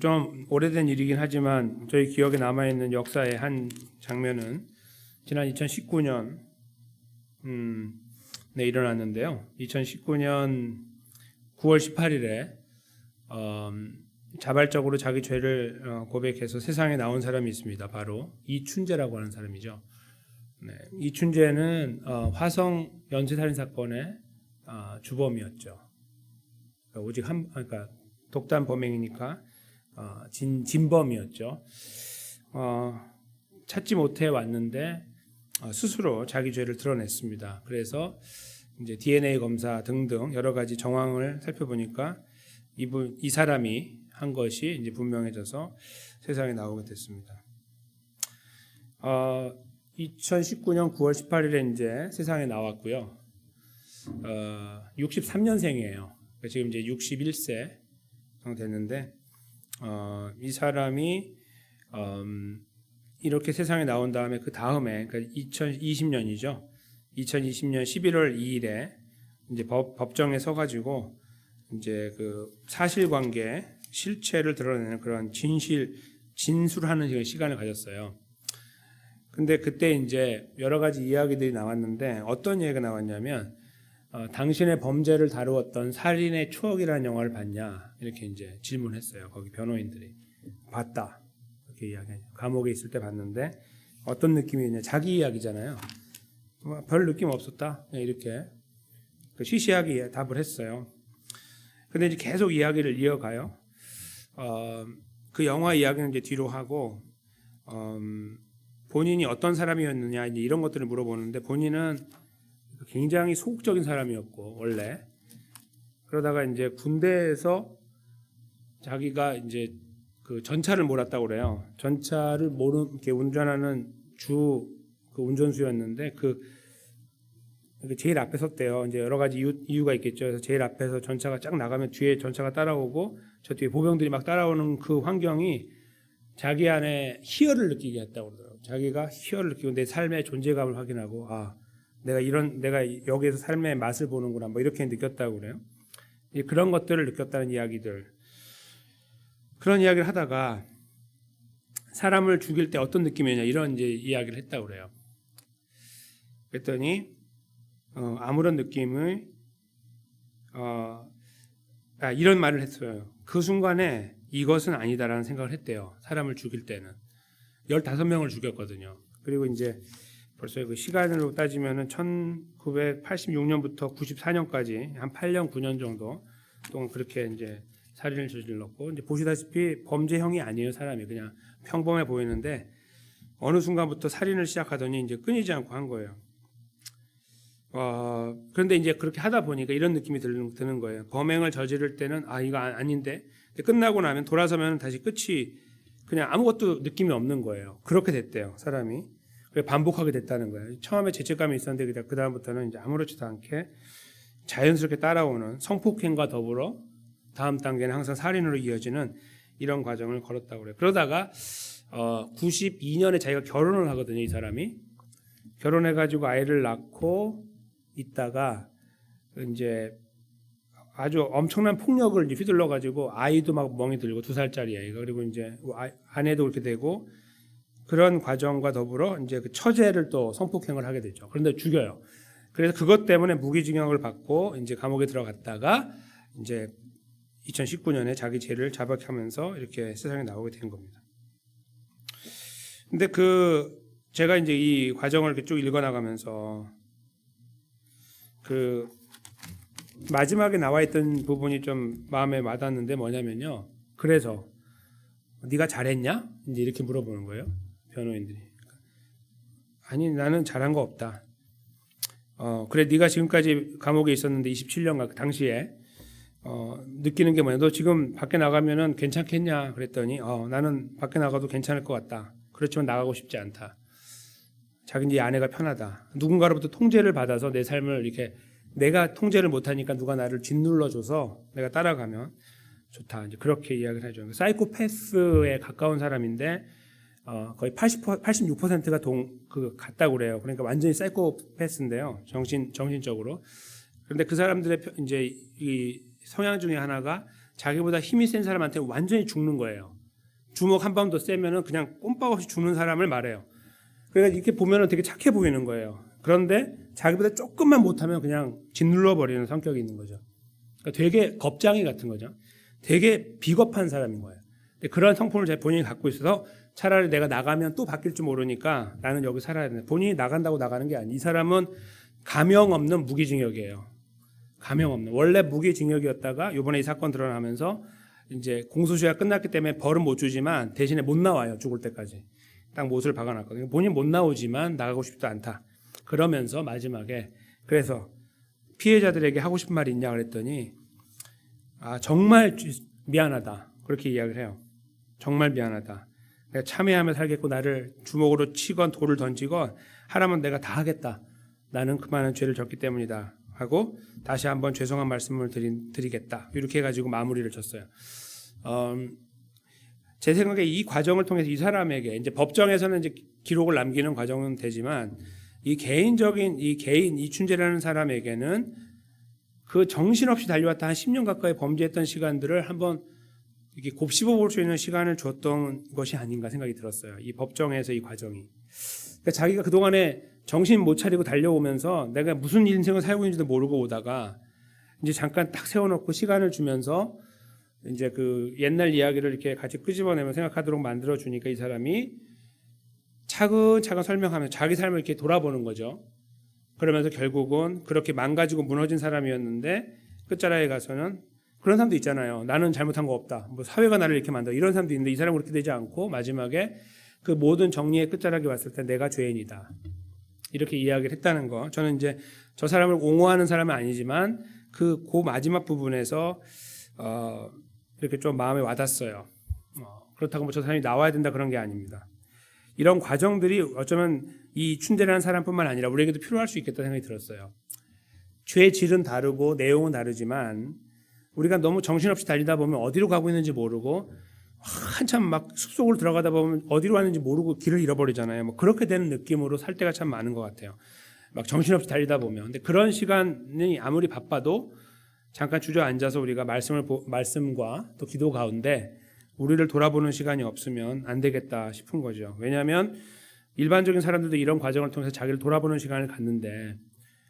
좀 오래된 일이긴 하지만 저희 기억에 남아 있는 역사의 한 장면은 지난 2019년 음, 네 일어났는데요. 2019년 9월 18일에 음, 자발적으로 자기 죄를 어, 고백해서 세상에 나온 사람이 있습니다. 바로 이춘재라고 하는 사람이죠. 네, 이춘재는 어, 화성 연쇄살인 사건의 어, 주범이었죠. 그러니까 오직 한 그러니까 독단 범행이니까 어, 진 진범이었죠. 어, 찾지 못해 왔는데 어, 스스로 자기 죄를 드러냈습니다. 그래서 이제 DNA 검사 등등 여러 가지 정황을 살펴보니까 이분 이 사람이 한 것이 이제 분명해져서 세상에 나오게 됐습니다. 어, 2019년 9월 18일에 이제 세상에 나왔고요. 어, 63년생이에요. 지금 이제 61세 정도 됐는데 어, 이 사람이 음, 이렇게 세상에 나온 다음에 그 다음에 그러니까 2020년이죠. 2020년 11월 2일에 이제 법, 법정에 서가지고 이제 그 사실관계 실체를 드러내는 그런 진실 진술하는 시간을 가졌어요. 근데 그때 이제 여러 가지 이야기들이 나왔는데 어떤 이야기가 나왔냐면 어, 당신의 범죄를 다루었던 살인의 추억이라는 영화를 봤냐 이렇게 이제 질문했어요. 거기 변호인들이 봤다 이렇게 이야기하죠. 감옥에 있을 때 봤는데 어떤 느낌이냐 자기 이야기잖아요. 뭐별 느낌 없었다 그냥 이렇게 그 시시하게 답을 했어요. 근데 이제 계속 이야기를 이어가요. 어, 그 영화 이야기는 이제 뒤로 하고 음, 본인이 어떤 사람이었느냐 이제 이런 것들을 물어보는데 본인은 굉장히 소극적인 사람이었고 원래 그러다가 이제 군대에서 자기가 이제 그 전차를 몰았다고 그래요. 전차를 모르 이렇게 운전하는 주 그 운전수였는데 그 제일 앞에 섰대요. 이제 여러 가지 이유, 이유 가 있겠죠. 그래서 제일 앞에서 전차가 쫙 나가면 뒤에 전차가 따라오고 저 뒤에 보병들이 막 따라오는 그 환경이 자기 안에 희열을 느끼게 했다고 그러더라고요. 자기가 희열을 느끼고 내 삶의 존재감을 확인하고 아 내가 이런 내가 여기에서 삶의 맛을 보는구나 뭐 이렇게 느꼈다고 그래요. 이 그런 것들을 느꼈다는 이야기들 그런 이야기를 하다가 사람을 죽일 때 어떤 느낌이냐 이런 이제 이야기를 했다고 그래요. 그랬더니 어, 아무런 느낌을 어, 아, 이런 말을 했어요. 그 순간에 이것은 아니다라는 생각을 했대요. 사람을 죽일 때는 15명을 죽였거든요. 그리고 이제 벌써 그 시간으로 따지면은 1986년부터 94년까지 한 8년 9년 정도 동안 그렇게 이제 살인을 저질렀고 이제 보시다시피 범죄형이 아니에요 사람이 그냥 평범해 보이는데 어느 순간부터 살인을 시작하더니 이제 끊이지 않고 한 거예요. 어, 그런데 이제 그렇게 하다 보니까 이런 느낌이 드는, 드는 거예요. 범행을 저지를 때는 아 이거 아- 근데 끝나고 나면 돌아서면 다시 끝이 그냥 아무것도 느낌이 없는 거예요. 그렇게 됐대요 사람이. 반복하게 됐다는 거예요. 처음에 죄책감이 있었는데 그 다음부터는 이제 아무렇지도 않게 자연스럽게 따라오는 성폭행과 더불어 다음 단계는 항상 살인으로 이어지는 이런 과정을 걸었다고 그래요. 그러다가 어, 92년에 자기가 결혼을 하거든요, 이 사람이. 결혼해 가지고 아이를 낳고 있다가 이제 아주 엄청난 폭력을 이제 휘둘러 가지고 아이도 막 멍이 들고 두 살짜리 아이가 그리고 이제 아- 아내도 그렇게 되고 그런 과정과 더불어 이제 그 처제를 또 성폭행을 하게 되죠. 그런데 죽여요. 그래서 그것 때문에 무기징역을 받고 이제 감옥에 들어갔다가 이제 2019년에 자기 죄를 자백하면서 이렇게 세상에 나오게 된 겁니다. 근데 그 제가 이제 이 과정을 이렇게 쭉 읽어 나가면서 그 마지막에 나와 있던 부분이 좀 마음에 와닿는데 뭐냐면요. 그래서 네가 잘했냐? 이제 이렇게 물어보는 거예요. 변호인들이. 아니 나는 잘한 거 없다. 어 그래 네가 지금까지 감옥에 있었는데 27년간 그 당시에 어 느끼는 게 뭐냐? 너 지금 밖에 나가면은 괜찮겠냐? 그랬더니 어 나는 밖에 나가도 괜찮을 것 같다. 그렇지만 나가고 싶지 않다. 자기 네 아내가 편하다. 누군가로부터 통제를 받아서 내 삶을 이렇게 내가 통제를 못하니까 누가 나를 짓눌러줘서 내가 따라가면 좋다. 이제 그렇게 이야기를 해줘요. 사이코패스에 가까운 사람인데 어, 거의 80 86%가 동 그 같다고 그래요. 그러니까 완전히 사이코패스인데요. 정신 정신적으로. 그런데 그 사람들의 표- 이제 이 성향 중에 하나가 자기보다 힘이 센 사람한테 완전히 죽는 거예요. 주먹 한 번 더 세면은 그냥 꼼빡 없이 죽는 사람을 말해요. 그러니까 이렇게 보면은 되게 착해 보이는 거예요. 그런데 자기보다 조금만 못하면 그냥 짓눌러 버리는 성격이 있는 거죠. 그러니까 되게 겁장이 같은 거죠. 되게 비겁한 사람인 거예요. 그런 성품을 제 본인이 갖고 있어서 차라리 내가 나가면 또 바뀔 줄 모르니까 나는 여기 살아야 되는데 본인이 나간다고 나가는 게 아니. 이 사람은 가명 없는 무기징역이에요. 가명 없는 원래 무기징역이었다가 이번에 이 사건 드러나면서 이제 공소시효가 끝났기 때문에 벌은 못 주지만 대신에 못 나와요 죽을 때까지 딱 못을 박아놨거든요. 본인 못 나오지만 나가고 싶지도 않다. 그러면서 마지막에 그래서 피해자들에게 하고 싶은 말이 있냐 그랬더니 아 정말 주- 미안하다 그렇게 이야기를 해요. 정말 미안하다. 내가 참회하며 살겠고 나를 주먹으로 치건 돌을 던지건 하라면 내가 다 하겠다. 나는 그 많은 죄를 졌기 때문이다. 하고 다시 한번 죄송한 말씀을 드린, 드리겠다. 이렇게 해가지고 마무리를 쳤어요. 음, 제 생각에 이 과정을 통해서 이 사람에게 이제 법정에서는 이제 기록을 남기는 과정은 되지만 이 개인적인 이 개인 이춘재라는 사람에게는 그 정신없이 달려왔다 한 10년 가까이 범죄했던 시간들을 한번 이렇게 곱씹어 볼 수 있는 시간을 줬던 것이 아닌가 생각이 들었어요. 이 법정에서 이 과정이. 그러니까 자기가 그동안에 정신 못 차리고 달려오면서 내가 무슨 인생을 살고 있는지도 모르고 오다가 이제 잠깐 딱 세워놓고 시간을 주면서 이제 그 옛날 이야기를 이렇게 같이 끄집어내면 생각하도록 만들어 주니까 이 사람이 차근차근 설명하면서 자기 삶을 이렇게 돌아보는 거죠. 그러면서 결국은 그렇게 망가지고 무너진 사람이었는데 끝자락에 가서는 그런 사람도 있잖아요. 나는 잘못한 거 없다. 뭐 사회가 나를 이렇게 만들어 이런 사람도 있는데 이 사람은 그렇게 되지 않고 마지막에 그 모든 정리의 끝자락에 왔을 때 내가 죄인이다. 이렇게 이야기를 했다는 거. 저는 이제 저 사람을 옹호하는 사람은 아니지만 그고 마지막 부분에서 어 이렇게 좀 마음에 와닿았어요. 어, 그렇다고 뭐 저 사람이 나와야 된다 그런 게 아닙니다. 이런 과정들이 어쩌면 이 춘대라는 사람뿐만 아니라 우리에게도 필요할 수 있겠다 생각이 들었어요. 죄의 질은 다르고 내용은 다르지만 우리가 너무 정신없이 달리다 보면 어디로 가고 있는지 모르고 한참 막 숲속으로 들어가다 보면 어디로 왔는지 모르고 길을 잃어버리잖아요. 뭐 그렇게 되는 느낌으로 살 때가 참 많은 것 같아요. 막 정신없이 달리다 보면. 근데 그런 시간이 아무리 바빠도 잠깐 주저앉아서 우리가 말씀을 보- 말씀과 또 기도 가운데 우리를 돌아보는 시간이 없으면 안 되겠다 싶은 거죠. 왜냐하면 일반적인 사람들도 이런 과정을 통해서 자기를 돌아보는 시간을 갖는데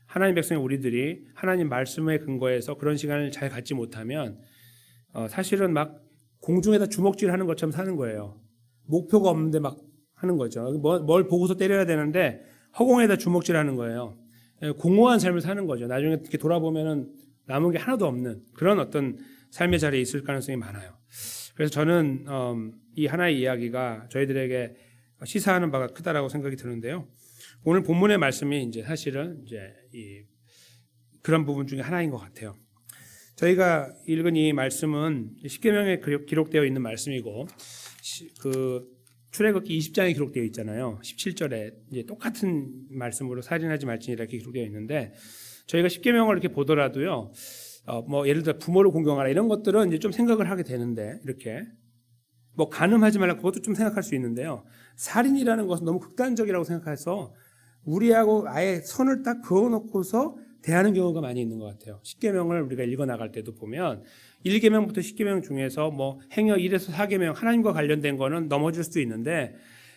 하나님 백성의 우리들이 하나님 말씀에 근거해서 그런 시간을 잘 갖지 못하면 어, 사실은 막 공중에다 주먹질 하는 것처럼 사는 거예요. 목표가 없는데 막 하는 거죠. 뭐- 뭘 보고서 때려야 되는데 허공에다 주먹질 하는 거예요. 예, 공허한 삶을 사는 거죠. 나중에 이렇게 돌아보면은 남은 게 하나도 없는 그런 어떤 삶의 자리에 있을 가능성이 많아요. 그래서 저는 음, 이 하나의 이야기가 저희들에게 시사하는 바가 크다라고 생각이 드는데요. 오늘 본문의 말씀이 이제 사실은 이제 이 그런 부분 중에 하나인 것 같아요. 저희가 읽은 이 말씀은 십계명에 기록- 기록되어 있는 말씀이고 시- 그 출애굽기 20장에 기록되어 있잖아요. 17절에 이제 똑같은 말씀으로 살인하지 말지니라 이렇게 기록되어 있는데 저희가 십계명을 이렇게 보더라도요. 어, 뭐 예를 들어 부모를 공경하라 이런 것들은 이제 좀 생각을 하게 되는데 이렇게 뭐 간음하지 말라 그것도 좀 생각할 수 있는데요. 살인이라는 것은 너무 극단적이라고 생각해서 우리하고 아예 선을 딱 그어놓고서 대하는 경우가 많이 있는 것 같아요. 십계명을 우리가 읽어 나갈 때도 보면 1계명부터 10계명 중에서 뭐 행여 1에서 4계명 하나님과 관련된 거는 넘어질 수도 있는데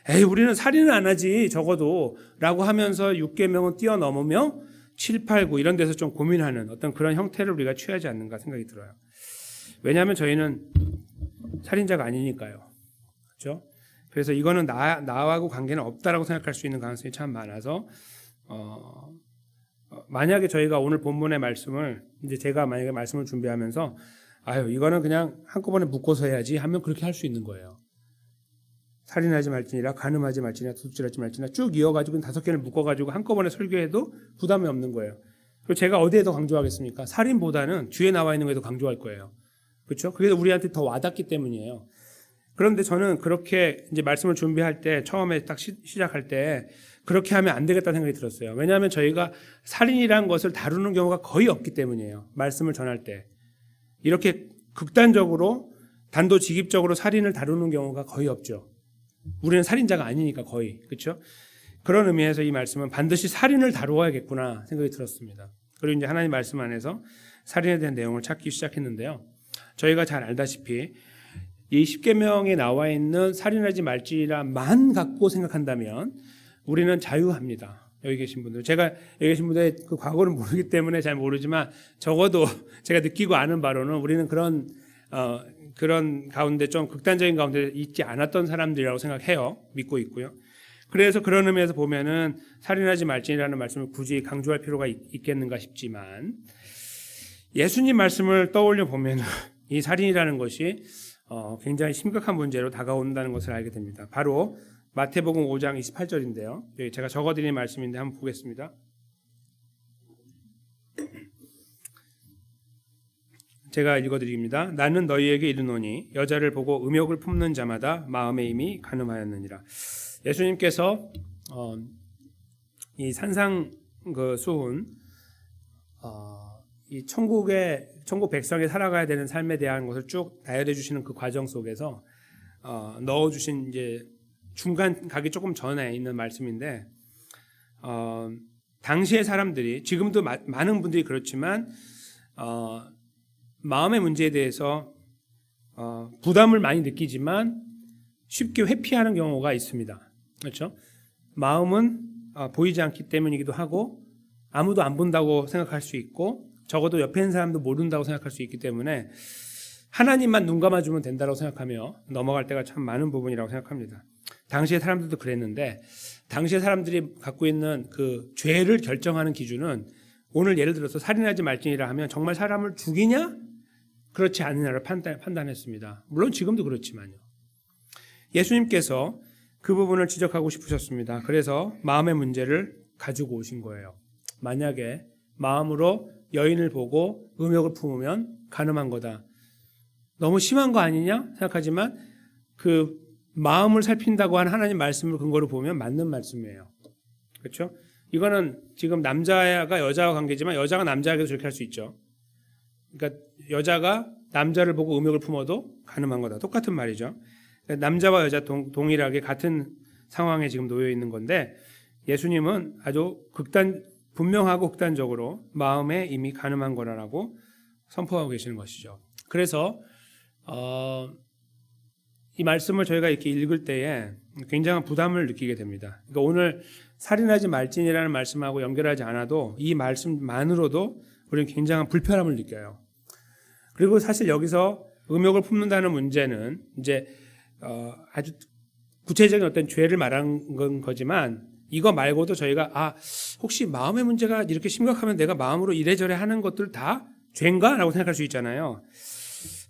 에이 우리는 살인은 안 하지 적어도 라고 하면서 6계명은 뛰어넘으며 7, 8, 9 이런 데서 좀 고민하는 어떤 그런 형태를 우리가 취하지 않는가 생각이 들어요. 왜냐하면 저희는 살인자가 아니니까요. 그렇죠? 그래서 이거는 나, 나하고 관계는 없다라고 생각할 수 있는 가능성이 참 많아서 어, 어, 만약에 저희가 오늘 본문의 말씀을 이제 제가 만약에 말씀을 준비하면서 아유 이거는 그냥 한꺼번에 묶어서 해야지 하면 그렇게 할 수 있는 거예요. 살인하지 말지니라 간음하지 말지니라 도둑질하지 말지니라 쭉 이어가지고 다섯 개를 묶어가지고 한꺼번에 설교해도 부담이 없는 거예요. 그리고 제가 어디에 더 강조하겠습니까? 살인보다는 뒤에 나와 있는 거에 더 강조할 거예요. 그렇죠? 그게 우리한테 더 와닿기 때문이에요. 그런데 저는 그렇게 이제 말씀을 준비할 때 처음에 딱 시, 시작할 때 그렇게 하면 안 되겠다는 생각이 들었어요. 왜냐하면 저희가 살인이라는 것을 다루는 경우가 거의 없기 때문이에요. 말씀을 전할 때. 이렇게 극단적으로 단도직입적으로 살인을 다루는 경우가 거의 없죠. 우리는 살인자가 아니니까 거의. 그렇죠? 그런 의미에서 이 말씀은 반드시 살인을 다루어야겠구나 생각이 들었습니다. 그리고 이제 하나님 말씀 안에서 살인에 대한 내용을 찾기 시작했는데요. 저희가 잘 알다시피 이 십계명에 나와 있는 살인하지 말지라만 갖고 생각한다면 우리는 자유합니다. 여기 계신 분들 제가 여기 계신 분들의 그 과거를 모르기 때문에 잘 모르지만 적어도 제가 느끼고 아는 바로는 우리는 그런 어, 그런 가운데 좀 극단적인 가운데 있지 않았던 사람들이라고 생각해요. 믿고 있고요. 그래서 그런 의미에서 보면은 살인하지 말지라는 말씀을 굳이 강조할 필요가 있, 있겠는가 싶지만 예수님 말씀을 떠올려 보면 이 살인이라는 것이 어, 굉장히 심각한 문제로 다가온다는 것을 알게 됩니다. 바로 마태복음 5장 28절인데요. 여기 제가 적어드린 말씀인데 한번 보겠습니다. 제가 읽어드립니다. 나는 너희에게 이르노니 여자를 보고 음욕을 품는 자마다 마음에 이미 가늠하였느니라. 예수님께서 어, 이 산상 그 수훈 어, 이 천국의 천국 백성이 살아가야 되는 삶에 대한 것을 쭉 나열해 주시는 그 과정 속에서 어, 넣어 주신 이제 중간 가기 조금 전에 있는 말씀인데 어, 당시의 사람들이 지금도 마, 많은 분들이 그렇지만 어, 마음의 문제에 대해서 어, 부담을 많이 느끼지만 쉽게 회피하는 경우가 있습니다. 그렇죠? 마음은 어, 보이지 않기 때문이기도 하고 아무도 안 본다고 생각할 수 있고 적어도 옆에 있는 사람도 모른다고 생각할 수 있기 때문에 하나님만 눈 감아주면 된다고 생각하며 넘어갈 때가 참 많은 부분이라고 생각합니다. 당시의 사람들도 그랬는데 당시의 사람들이 갖고 있는 그 죄를 결정하는 기준은 오늘 예를 들어서 살인하지 말지니라 하면 정말 사람을 죽이냐 그렇지 않느냐를 판단, 판단했습니다. 물론 지금도 그렇지만요. 예수님께서 그 부분을 지적하고 싶으셨습니다. 그래서 마음의 문제를 가지고 오신 거예요. 만약에 마음으로 여인을 보고 음욕을 품으면 가늠한 거다. 너무 심한 거 아니냐 생각하지만 그 마음을 살핀다고 한 하나님 말씀을 근거로 보면 맞는 말씀이에요. 그렇죠? 이거는 지금 남자가 여자와 관계지만 여자가 남자에게도 저렇게 할 수 있죠. 그러니까 여자가 남자를 보고 음욕을 품어도 가늠한 거다. 똑같은 말이죠. 그러니까 남자와 여자 동, 동일하게 같은 상황에 지금 놓여 있는 건데 예수님은 아주 극단 분명하고 극단적으로 마음에 이미 가늠한 거라고 선포하고 계시는 것이죠. 그래서 어, 이 말씀을 저희가 이렇게 읽을 때에 굉장한 부담을 느끼게 됩니다. 그러니까 오늘 살인하지 말진이라는 말씀하고 연결하지 않아도 이 말씀만으로도 우리는 굉장한 불편함을 느껴요. 그리고 사실 여기서 음욕을 품는다는 문제는 이제 어, 아주 구체적인 어떤 죄를 말한 건 거지만 이거 말고도 저희가 아 혹시 마음의 문제가 이렇게 심각하면 내가 마음으로 이래저래 하는 것들 다 죄인가라고 생각할 수 있잖아요.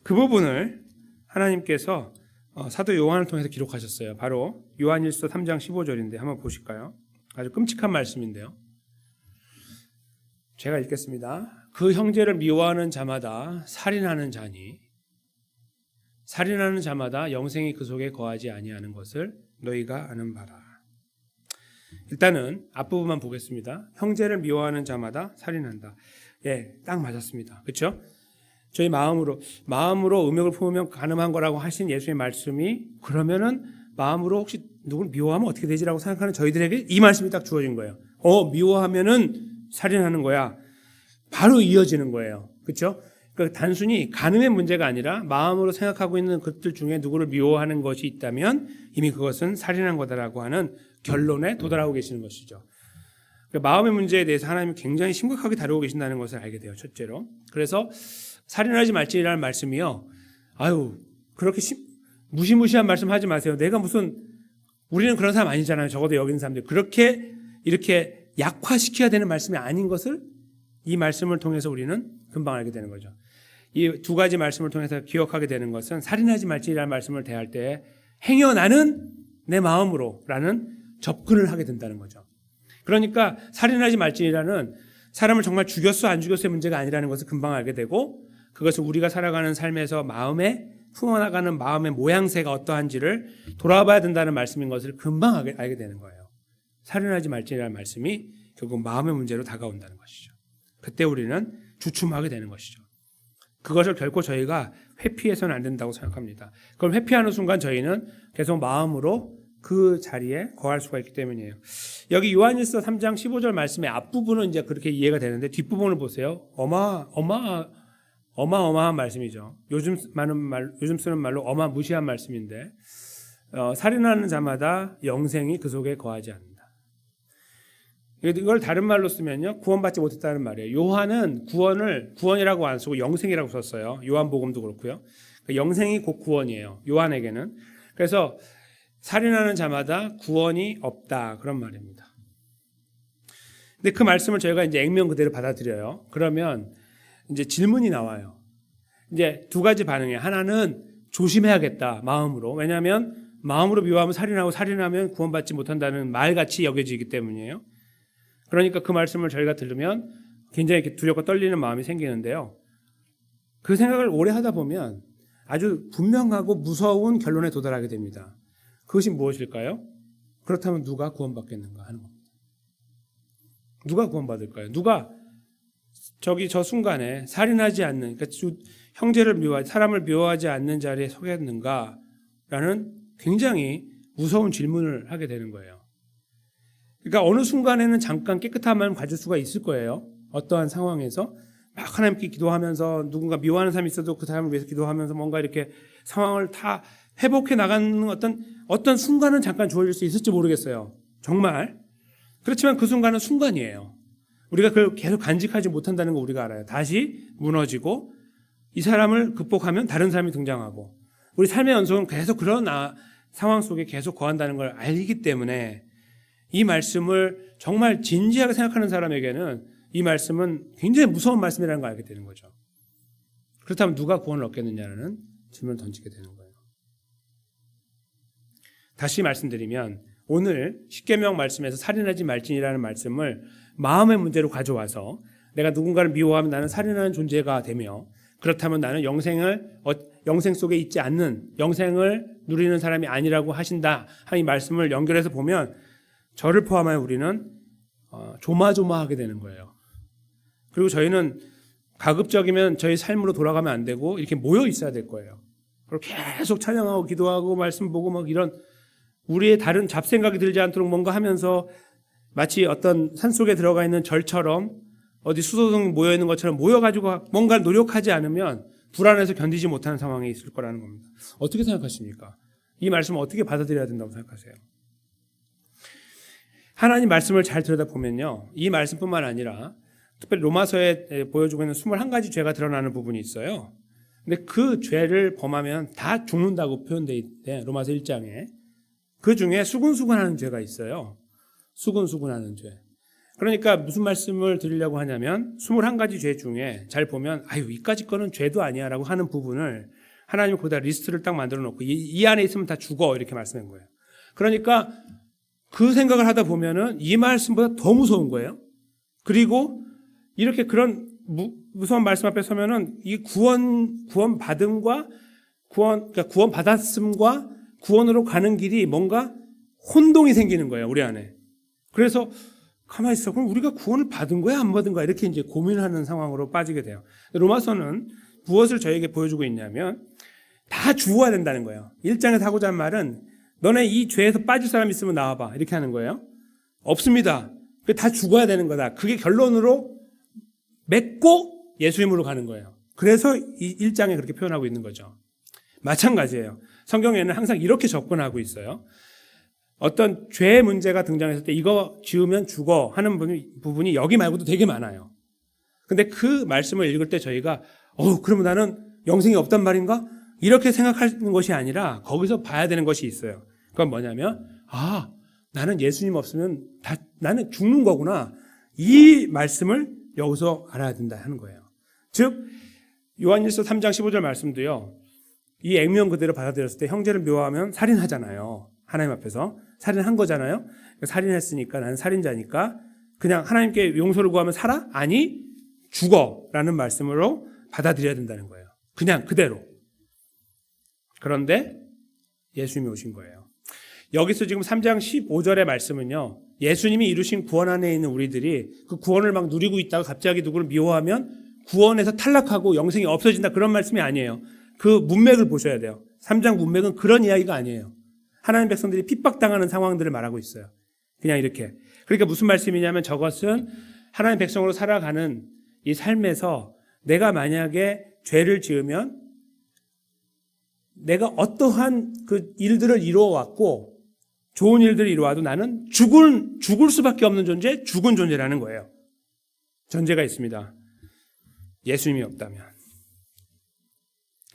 그 부분을 하나님께서 어, 사도 요한을 통해서 기록하셨어요. 바로 요한일서 3장 15절인데 한번 보실까요? 아주 끔찍한 말씀인데요. 제가 읽겠습니다. 그 형제를 미워하는 자마다 살인하는 자니 살인하는 자마다 영생이 그 속에 거하지 아니하는 것을 너희가 아는 바라. 일단은 앞부분만 보겠습니다. 형제를 미워하는 자마다 살인한다. 예, 딱 맞았습니다. 그렇죠? 저희 마음으로 마음으로 음욕을 품으면 가능한 거라고 하신 예수의 말씀이 그러면은 마음으로 혹시 누굴 미워하면 어떻게 되지라고 생각하는 저희들에게 이 말씀이 딱 주어진 거예요. 어, 미워하면은 살인하는 거야. 바로 이어지는 거예요. 그렇죠? 그러니까 단순히 가늠의 문제가 아니라 마음으로 생각하고 있는 것들 중에 누구를 미워하는 것이 있다면 이미 그것은 살인한 거다라고 하는 결론에 도달하고 계시는 것이죠. 그러니까 마음의 문제에 대해서 하나님이 굉장히 심각하게 다루고 계신다는 것을 알게 돼요. 첫째로. 그래서 살인하지 말지라는 말씀이요. 아유, 그렇게 심, 무시무시한 말씀 하지 마세요. 내가 무슨, 우리는 그런 사람 아니잖아요. 적어도 여기 있는 사람들. 그렇게, 이렇게 약화시켜야 되는 말씀이 아닌 것을 이 말씀을 통해서 우리는 금방 알게 되는 거죠. 이 두 가지 말씀을 통해서 기억하게 되는 것은 살인하지 말지라는 말씀을 대할 때 행여 나는 내 마음으로라는 접근을 하게 된다는 거죠. 그러니까 살인하지 말지라는 사람을 정말 죽였어 안 죽였어의 문제가 아니라는 것을 금방 알게 되고 그것을 우리가 살아가는 삶에서 마음에 품어나가는 마음의 모양새가 어떠한지를 돌아봐야 된다는 말씀인 것을 금방 알게, 되는 거예요. 살인하지 말지라는 말씀이 결국 마음의 문제로 다가온다는 것이죠. 그때 우리는 주춤하게 되는 것이죠. 그것을 결코 저희가 회피해서는 안 된다고 생각합니다. 그럼 회피하는 순간 저희는 계속 마음으로 그 자리에 거할 수가 있기 때문이에요. 여기 요한일서 3장 15절 말씀의 앞부분은 이제 그렇게 이해가 되는데 뒷부분을 보세요. 어마 어마 어마어마한 말씀이죠. 요즘 많은 말, 요즘 쓰는 말로 어마무시한 말씀인데 어, 살인하는 자마다 영생이 그 속에 거하지 않는다. 이걸 다른 말로 쓰면요 구원받지 못했다는 말이에요. 요한은 구원을 구원이라고 안 쓰고 영생이라고 썼어요. 요한복음도 그렇고요. 그러니까 영생이 곧 구원이에요. 요한에게는 그래서 살인하는 자마다 구원이 없다 그런 말입니다. 근데 그 말씀을 저희가 이제 액면 그대로 받아들여요. 그러면 이제 질문이 나와요. 이제 두 가지 반응이에요. 하나는 조심해야겠다 마음으로. 왜냐하면 마음으로 미워하면 살인하고 살인하면 구원받지 못한다는 말같이 여겨지기 때문이에요. 그러니까 그 말씀을 저희가 들으면 굉장히 이렇게 두렵고 떨리는 마음이 생기는데요. 그 생각을 오래 하다 보면 아주 분명하고 무서운 결론에 도달하게 됩니다. 그것이 무엇일까요? 그렇다면 누가 구원받겠는가 하는 겁니다. 누가 구원받을까요? 누가 저기 저 순간에 살인하지 않는 그러니까 형제를 미워 사람을 미워하지 않는 자리에 서겠는가라는 굉장히 무서운 질문을 하게 되는 거예요. 그러니까 어느 순간에는 잠깐 마음 가질 수가 있을 거예요. 어떠한 상황에서 막 하나님께 기도하면서 누군가 미워하는 사람이 있어도 그 사람을 위해서 기도하면서 뭔가 이렇게 상황을 다 회복해 나가는 어떤 어떤 순간은 잠깐 주어질 수 있을지 모르겠어요. 정말 그렇지만 그 순간은 순간이에요. 우리가 그걸 계속 간직하지 못한다는 거 우리가 알아요. 다시 무너지고 이 사람을 극복하면 다른 사람이 등장하고 우리 삶의 연속은 계속 그런 아, 상황 속에 계속 거한다는 걸 알기 때문에 이 말씀을 정말 진지하게 생각하는 사람에게는 이 말씀은 굉장히 무서운 말씀이라는 걸 알게 되는 거죠. 그렇다면 누가 구원을 얻겠느냐는 질문을 던지게 되는 거예요. 다시 말씀드리면 오늘 십계명 말씀에서 살인하지 말지니라는 말씀을 마음의 문제로 가져와서 내가 누군가를 미워하면 나는 살인하는 존재가 되며 그렇다면 나는 영생을 어, 영생 속에 있지 않는 영생을 누리는 사람이 아니라고 하신다 하는 이 말씀을 연결해서 보면 저를 포함하여 우리는 어, 조마조마하게 되는 거예요. 그리고 저희는 가급적이면 저희 삶으로 돌아가면 안 되고 이렇게 모여 있어야 될 거예요. 그리고 계속 찬양하고 기도하고 말씀 보고 막 이런 우리의 다른 잡생각이 들지 않도록 뭔가 하면서 마치 어떤 산 속에 들어가 있는 절처럼 어디 수소성 모여 있는 것처럼 모여가지고 뭔가 노력하지 않으면 불안해서 견디지 못하는 상황에 있을 거라는 겁니다. 어떻게 생각하십니까? 이 말씀을 어떻게 받아들여야 된다고 생각하세요? 하나님 말씀을 잘 들여다보면요. 이 말씀뿐만 아니라 특별히 로마서에 보여주고 있는 21가지 죄가 드러나는 부분이 있어요. 근데 그 죄를 범하면 다 죽는다고 표현되어 있대. 로마서 1장에. 그 중에 수근수근하는 죄가 있어요. 수근수근하는 죄. 그러니까 무슨 말씀을 드리려고 하냐면 21가지 죄 중에 잘 보면 아유 이까지 거는 죄도 아니야라고 하는 부분을 하나님이 거기다 리스트를 딱 만들어 놓고 이, 이 안에 있으면 다 죽어 이렇게 말씀한 거예요. 그러니까 그 생각을 하다 보면은 이 말씀보다 더 무서운 거예요. 그리고 이렇게 그런 무, 무서운 말씀 앞에 서면은 이 구원 구원 받음과 구원 그러니까 구원 받았음과 구원으로 가는 길이 뭔가 혼동이 생기는 거예요 우리 안에. 그래서 가만히 있어. 그럼 우리가 구원을 받은 거야 안 받은 거야 이렇게 이제 고민하는 상황으로 빠지게 돼요. 로마서는 무엇을 저에게 보여주고 있냐면 다 죽어야 된다는 거예요. 1장에서 하고자 한 말은 너네 이 죄에서 빠질 사람 있으면 나와봐. 이렇게 하는 거예요. 없습니다. 다 죽어야 되는 거다. 그게 결론으로 맺고 예수님으로 가는 거예요. 그래서 이 1장에 그렇게 표현하고 있는 거죠. 마찬가지예요. 성경에는 항상 이렇게 접근하고 있어요. 어떤 죄 문제가 등장했을 때 이거 지으면 죽어 하는 부분이 여기 말고도 되게 많아요. 근데 그 말씀을 읽을 때 저희가 어, 그러면 나는 영생이 없단 말인가? 이렇게 생각하는 것이 아니라 거기서 봐야 되는 것이 있어요. 그건 뭐냐면 아, 나는 예수님 없으면 다 나는 죽는 거구나. 이 말씀을 여기서 알아야 된다 하는 거예요. 즉 요한일서 3장 15절 말씀도요. 이 액면 그대로 받아들였을 때 형제를 묘하면 살인하잖아요. 하나님 앞에서 살인한 거잖아요. 살인했으니까 나는 살인자니까 그냥 하나님께 용서를 구하면 살아? 아니 죽어라는 말씀으로 받아들여야 된다는 거예요. 그냥 그대로. 그런데 예수님이 오신 거예요. 여기서 지금 3장 15절의 말씀은요. 예수님이 이루신 구원 안에 있는 우리들이 그 구원을 막 누리고 있다가 갑자기 누구를 미워하면 구원에서 탈락하고 영생이 없어진다 그런 말씀이 아니에요. 그 문맥을 보셔야 돼요. 3장 문맥은 그런 이야기가 아니에요. 하나님 백성들이 핍박당하는 상황들을 말하고 있어요. 그냥 이렇게. 그러니까 무슨 말씀이냐면 저것은 하나님 백성으로 살아가는 이 삶에서 내가 만약에 죄를 지으면 내가 어떠한 그 일들을 이루어왔고 좋은 일들을 이루어와도 나는 죽을, 죽을 수밖에 없는 존재, 죽은 존재라는 거예요. 전제가 있습니다. 예수님이 없다면.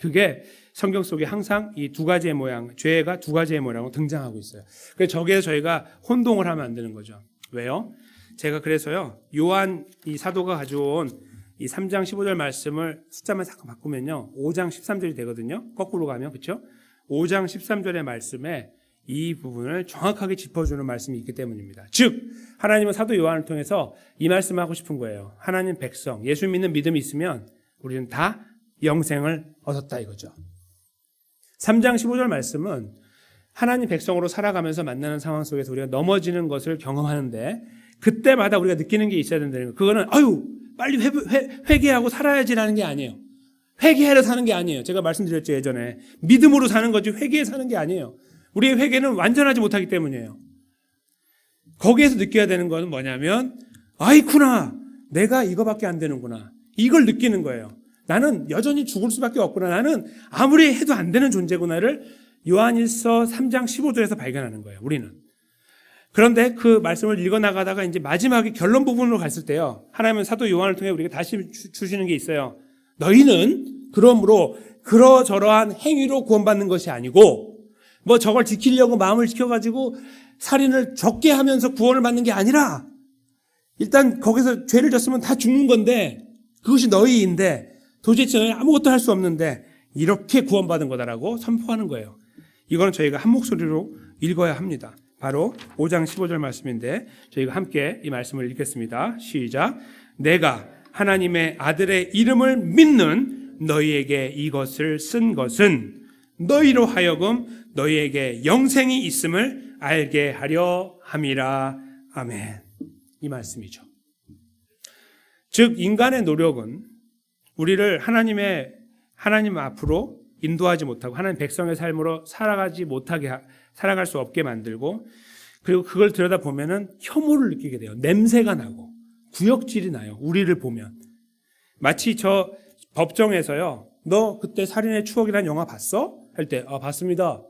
그게 성경 속에 항상 이 두 가지의 모양, 죄가 두 가지의 모양으로 등장하고 있어요. 그래서 저기에 저희가 혼동을 하면 안 되는 거죠. 왜요? 제가 그래서요, 요한 이 사도가 가져온 이 3장 15절 말씀을 숫자만 잠깐 바꾸면요, 5장 13절이 되거든요. 거꾸로 가면, 그쵸? 5장 13절의 말씀에 이 부분을 정확하게 짚어주는 말씀이 있기 때문입니다. 즉, 하나님은 사도 요한을 통해서 이 말씀을 하고 싶은 거예요. 하나님 백성, 예수 믿는 믿음이 있으면 우리는 다 영생을 얻었다 이거죠. 3장 15절 말씀은 하나님 백성으로 살아가면서 만나는 상황 속에서 우리가 넘어지는 것을 경험하는데 그때마다 우리가 느끼는 게 있어야 된다는 거예요. 그거는 아유 빨리 회, 회, 회개하고 살아야지라는 게 아니에요. 회개하려 사는 게 아니에요. 제가 말씀드렸죠 예전에 믿음으로 사는 거지 회개에 사는 게 아니에요. 우리의 회개는 완전하지 못하기 때문이에요. 거기에서 느껴야 되는 것은 뭐냐면 아이쿠나 내가 이거밖에 안 되는구나 이걸 느끼는 거예요. 나는 여전히 죽을 수밖에 없구나. 나는 아무리 해도 안 되는 존재구나를 요한일서 3장 15절에서 발견하는 거예요. 우리는. 그런데 그 말씀을 읽어 나가다가 이제 마지막에 결론 부분으로 갔을 때요. 하나님은 사도 요한을 통해 우리가 다시 주시는 게 있어요. 너희는 그러므로 그러저러한 행위로 구원받는 것이 아니고 뭐 저걸 지키려고 마음을 지켜가지고 살인을 적게 하면서 구원을 받는 게 아니라 일단 거기서 죄를 졌으면 다 죽는 건데 그것이 너희인데 도대체 아무것도 할 수 없는데 이렇게 구원받은 거다라고 선포하는 거예요. 이거는 저희가 한 목소리로 읽어야 합니다. 바로 5장 15절 말씀인데 저희가 함께 이 말씀을 읽겠습니다. 시작. 내가 하나님의 아들의 이름을 믿는 너희에게 이것을 쓴 것은 너희로 하여금 너희에게 영생이 있음을 알게 하려 함이라. 아멘. 이 말씀이죠. 즉 인간의 노력은 우리를 하나님의 하나님 앞으로 인도하지 못하고 하나님 백성의 삶으로 살아가지 못하게 살아갈 수 없게 만들고 그리고 그걸 들여다 보면은 혐오를 느끼게 돼요. 냄새가 나고 구역질이 나요. 우리를 보면 마치 저 법정에서요. 너 그때 살인의 추억이라는 영화 봤어? 할 때, 아, 봤습니다.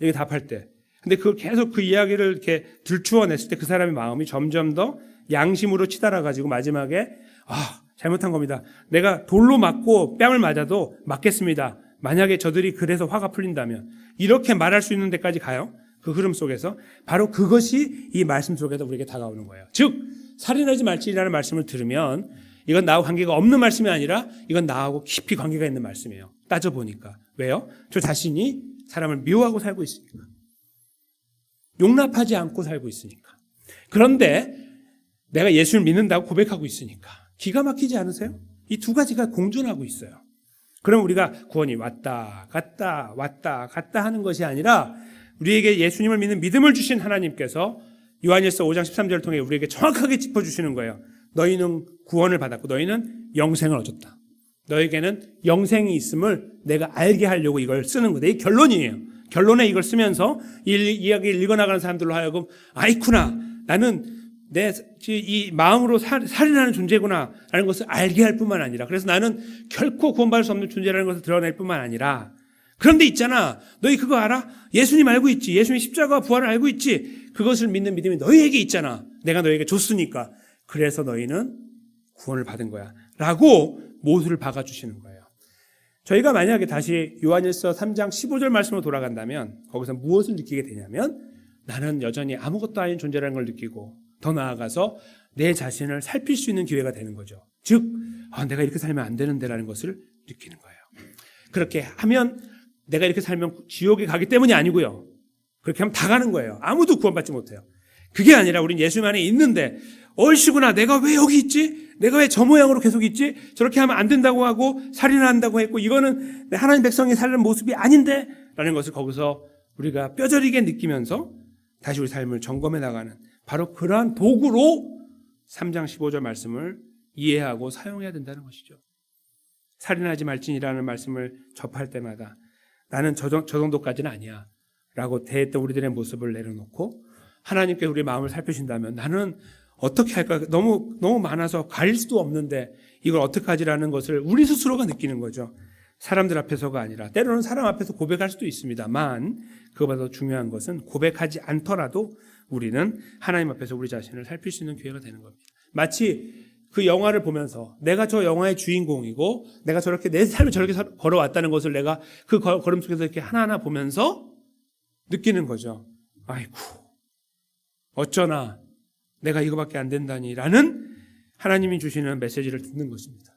이렇게 답할 때. 근데 그걸 계속 그 이야기를 이렇게 들추어냈을 때 그 사람의 마음이 점점 더 양심으로 치달아가지고 마지막에, 아, 잘못한 겁니다. 내가 돌로 맞고 뺨을 맞아도 맞겠습니다. 만약에 저들이 그래서 화가 풀린다면 이렇게 말할 수 있는 데까지 가요. 그 흐름 속에서 바로 그것이 이 말씀 속에서 우리에게 다가오는 거예요. 즉 살인하지 말지라는 말씀을 들으면 이건 나하고 관계가 없는 말씀이 아니라 이건 나하고 깊이 관계가 있는 말씀이에요. 따져 보니까 왜요? 저 자신이 사람을 미워하고 살고 있으니까 용납하지 않고 살고 있으니까 그런데 내가 예수를 믿는다고 고백하고 있으니까 기가 막히지 않으세요? 이 두 가지가 공존하고 있어요. 그럼 우리가 구원이 왔다, 갔다, 왔다, 갔다 하는 것이 아니라 우리에게 예수님을 믿는 믿음을 주신 하나님께서 요한일서 5장 13절을 통해 우리에게 정확하게 짚어 주시는 거예요. 너희는 구원을 받았고 너희는 영생을 얻었다. 너에게는 영생이 있음을 내가 알게 하려고 이걸 쓰는 거다. 이 결론이에요. 결론에 이걸 쓰면서 이 이야기를 읽어나가는 사람들로 하여금 아이쿠나 나는 내 이 마음으로 살, 살인하는 존재구나라는 것을 알게 할 뿐만 아니라 그래서 나는 결코 구원받을 수 없는 존재라는 것을 드러낼 뿐만 아니라 그런데 있잖아. 너희 그거 알아? 예수님 알고 있지? 예수님 십자가와 부활을 알고 있지? 그것을 믿는 믿음이 너희에게 있잖아. 내가 너희에게 줬으니까. 그래서 너희는 구원을 받은 거야. 라고 모수를 박아주시는 거예요. 저희가 만약에 다시 요한일서 3장 15절 말씀으로 돌아간다면 거기서 무엇을 느끼게 되냐면 나는 여전히 아무것도 아닌 존재라는 걸 느끼고 더 나아가서 내 자신을 살필 수 있는 기회가 되는 거죠. 즉, 아, 내가 이렇게 살면 안 되는데라는 것을 느끼는 거예요. 그렇게 하면 내가 이렇게 살면 지옥에 가기 때문이 아니고요. 그렇게 하면 다 가는 거예요. 아무도 구원받지 못해요. 그게 아니라 우린 예수 안에 있는데 얼씨구나 내가 왜 여기 있지? 내가 왜 저 모양으로 계속 있지? 저렇게 하면 안 된다고 하고 살인을 한다고 했고 이거는 하나님 백성이 살는 모습이 아닌데 라는 것을 거기서 우리가 뼈저리게 느끼면서 다시 우리 삶을 점검해 나가는 바로 그러한 도구로 3장 15절 말씀을 이해하고 사용해야 된다는 것이죠. 살인하지 말지니라는 말씀을 접할 때마다 나는 저, 저 정도까지는 아니야. 라고 대했던 우리들의 모습을 내려놓고 하나님께 우리 마음을 살피신다면 나는 어떻게 할까? 너무 너무 많아서 가릴 수도 없는데 이걸 어떻게 하지라는 것을 우리 스스로가 느끼는 거죠. 사람들 앞에서가 아니라 때로는 사람 앞에서 고백할 수도 있습니다만 그거보다 더 중요한 것은 고백하지 않더라도 우리는 하나님 앞에서 우리 자신을 살필 수 있는 기회가 되는 겁니다. 마치 그 영화를 보면서 내가 저 영화의 주인공이고 내가 저렇게 내 삶을 저렇게 살- 걸어왔다는 것을 내가 그 걸- 걸음 속에서 이렇게 하나하나 보면서 느끼는 거죠. 아이고 어쩌나 내가 이거밖에 안 된다니라는 하나님이 주시는 메시지를 듣는 것입니다.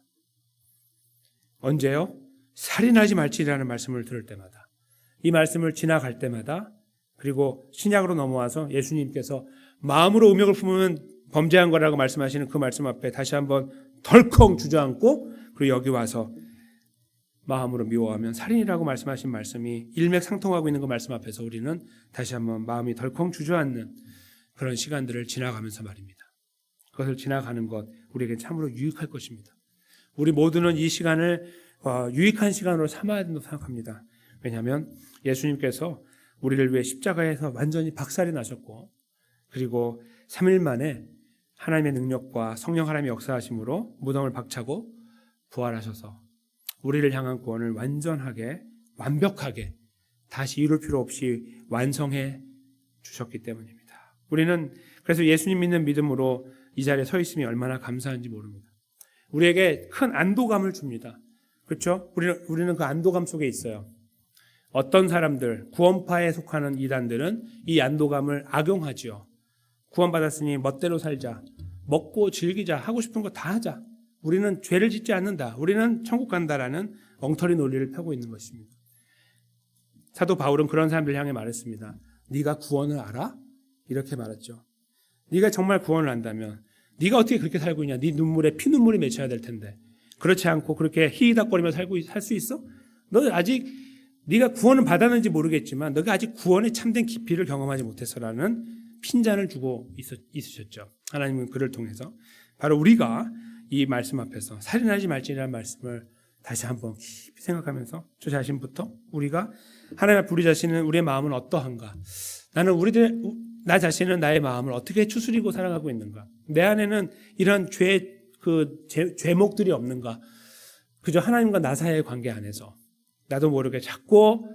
언제요? 살인하지 말지라는 말씀을 들을 때마다 이 말씀을 지나갈 때마다 그리고 신약으로 넘어와서 예수님께서 마음으로 음욕을 품으면 범죄한 거라고 말씀하시는 그 말씀 앞에 다시 한번 덜컹 주저앉고 그리고 여기 와서 마음으로 미워하면 살인이라고 말씀하신 말씀이 일맥상통하고 있는 그 말씀 앞에서 우리는 다시 한번 마음이 덜컹 주저앉는 그런 시간들을 지나가면서 말입니다. 그것을 지나가는 것 우리에게 참으로 유익할 것입니다. 우리 모두는 이 시간을 어, 유익한 시간으로 삼아야 된다고 생각합니다. 왜냐하면 예수님께서 우리를 위해 십자가에서 완전히 박살이 나셨고 그리고 3일 만에 하나님의 능력과 성령 하나님의 역사하심으로 무덤을 박차고 부활하셔서 우리를 향한 구원을 완전하게 완벽하게 다시 이룰 필요 없이 완성해 주셨기 때문입니다. 우리는 그래서 예수님 믿는 믿음으로 이 자리에 서 있음이 얼마나 감사한지 모릅니다. 우리에게 큰 안도감을 줍니다. 그렇죠? 우리는 우리는 그 안도감 속에 있어요. 어떤 사람들 구원파에 속하는 이단들은 이 안도감을 악용하지요. 구원받았으니 멋대로 살자. 먹고 즐기자. 하고 싶은 거 다 하자. 우리는 죄를 짓지 않는다. 우리는 천국 간다라는 엉터리 논리를 펴고 있는 것입니다. 사도 바울은 그런 사람들 향해 말했습니다. 네가 구원을 알아? 이렇게 말했죠. 네가 정말 구원을 안다면 네가 어떻게 그렇게 살고 있냐? 네 눈물에 피눈물이 맺혀야 될 텐데. 그렇지 않고 그렇게 희희닥거리며 살고 살 수 있어? 너 아직 네가 구원을 받았는지 모르겠지만 너가 아직 구원의 참된 깊이를 경험하지 못해서라는 핀잔을 주고 있으셨죠. 하나님은 그를 통해서 바로 우리가 이 말씀 앞에서 살인하지 말지라는 말씀을 다시 한번 깊이 생각하면서 저 자신부터 우리가 하나님 앞에 우리 자신은 우리의 마음은 어떠한가? 나는 우리들 나 자신은 나의 마음을 어떻게 추스리고 살아가고 있는가? 내 안에는 이런 죄, 그 죄, 죄목들이 없는가? 그저 하나님과 나 사이의 관계 안에서 나도 모르게 자꾸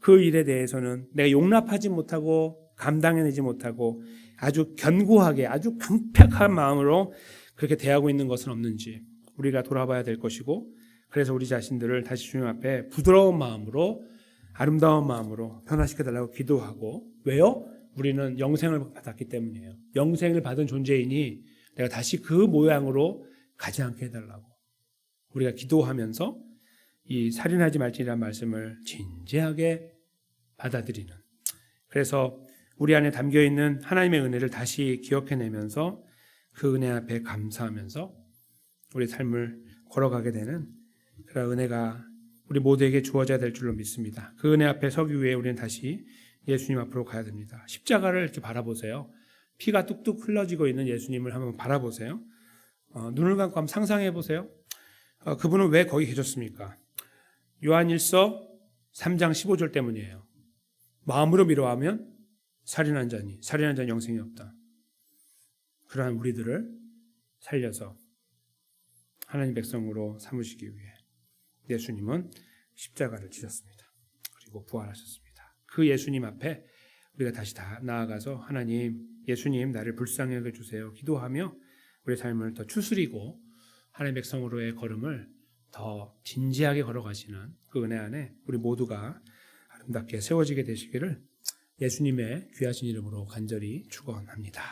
그 일에 대해서는 내가 용납하지 못하고 감당해내지 못하고 아주 견고하게 아주 강팍한 마음으로 그렇게 대하고 있는 것은 없는지 우리가 돌아봐야 될 것이고 그래서 우리 자신들을 다시 주님 앞에 부드러운 마음으로 아름다운 마음으로 변화시켜 달라고 기도하고 왜요? 우리는 영생을 받았기 때문이에요. 영생을 받은 존재이니 내가 다시 그 모양으로 가지 않게 해달라고 우리가 기도하면서 이 살인하지 말지라는 말씀을 진지하게 받아들이는 그래서 우리 안에 담겨 있는 하나님의 은혜를 다시 기억해내면서 그 은혜 앞에 감사하면서 우리 삶을 걸어가게 되는 그런 은혜가 우리 모두에게 주어져야 될 줄로 믿습니다. 그 은혜 앞에 서기 위해 우리는 다시 예수님 앞으로 가야 됩니다. 십자가를 이렇게 바라보세요. 피가 뚝뚝 흘러지고 있는 예수님을 한번 바라보세요. 어, 눈을 감고 한번 상상해 보세요. 어, 그분은 왜 거기 계셨습니까? 요한일서 3장 15절 때문이에요. 마음으로 미워하면 살인한 자니 살인한 자는 영생이 없다. 그러한 우리들을 살려서 하나님 백성으로 삼으시기 위해 예수님은 십자가를 지셨습니다. 그리고 부활하셨습니다. 그 예수님 앞에 우리가 다시 다 나아가서 하나님, 예수님 나를 불쌍히 여겨 주세요. 기도하며 우리 삶을 더 추스리고 하나님 백성으로의 걸음을 더 진지하게 걸어가시는 그 은혜 안에 우리 모두가 아름답게 세워지게 되시기를 예수님의 귀하신 이름으로 간절히 축원합니다.